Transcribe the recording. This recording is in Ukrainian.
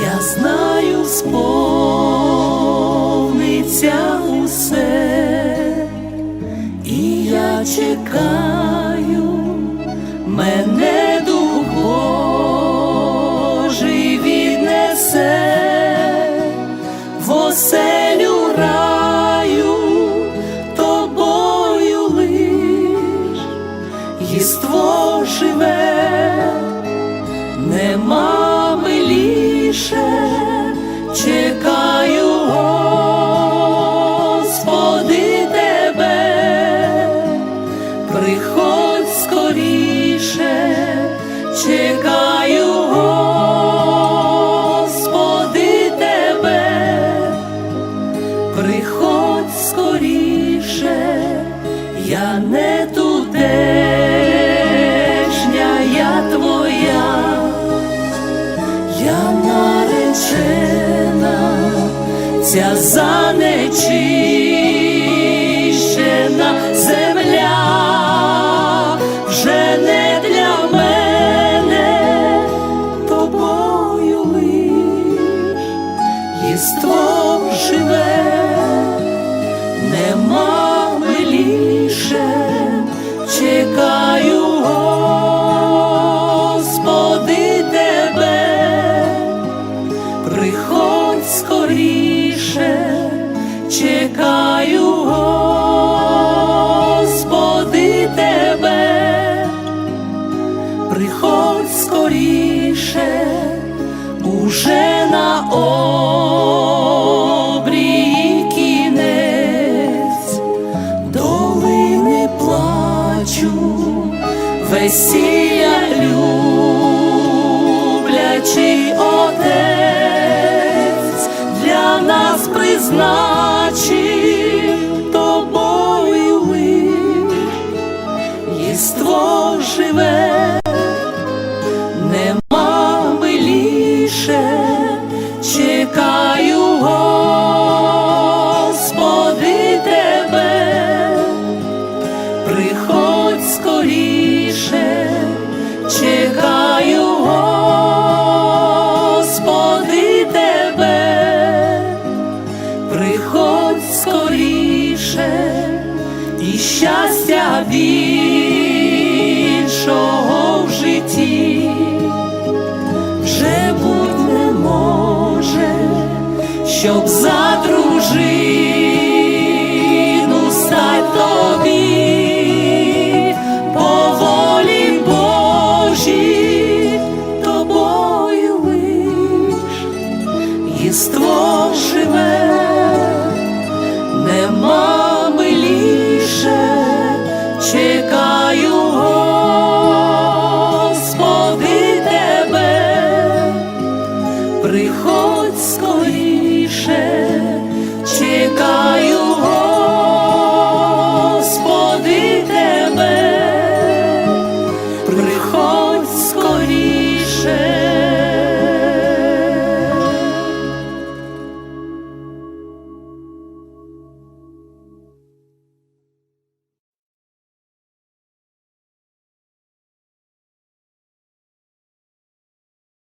я знаю, сповниться усе, і я чекаю мене дух Божий віднесе в тобою лиш, їство живе, нема миліше, чекаю, Господи, тебе, приходь скоріше, чекаю, Господи, тебе, приходь скоріше, я не тутешня, наречена, ця занечищена земля вже не для мене, тобою лиш живе, нема приходь скоріше, чекаю, Господи, тебе, приходь скоріше, уже на обрії кінець, долини плачу, весілля люблячий отець нас приходь скоріше, і щастя більшого в житті. Вже будь не може, щоб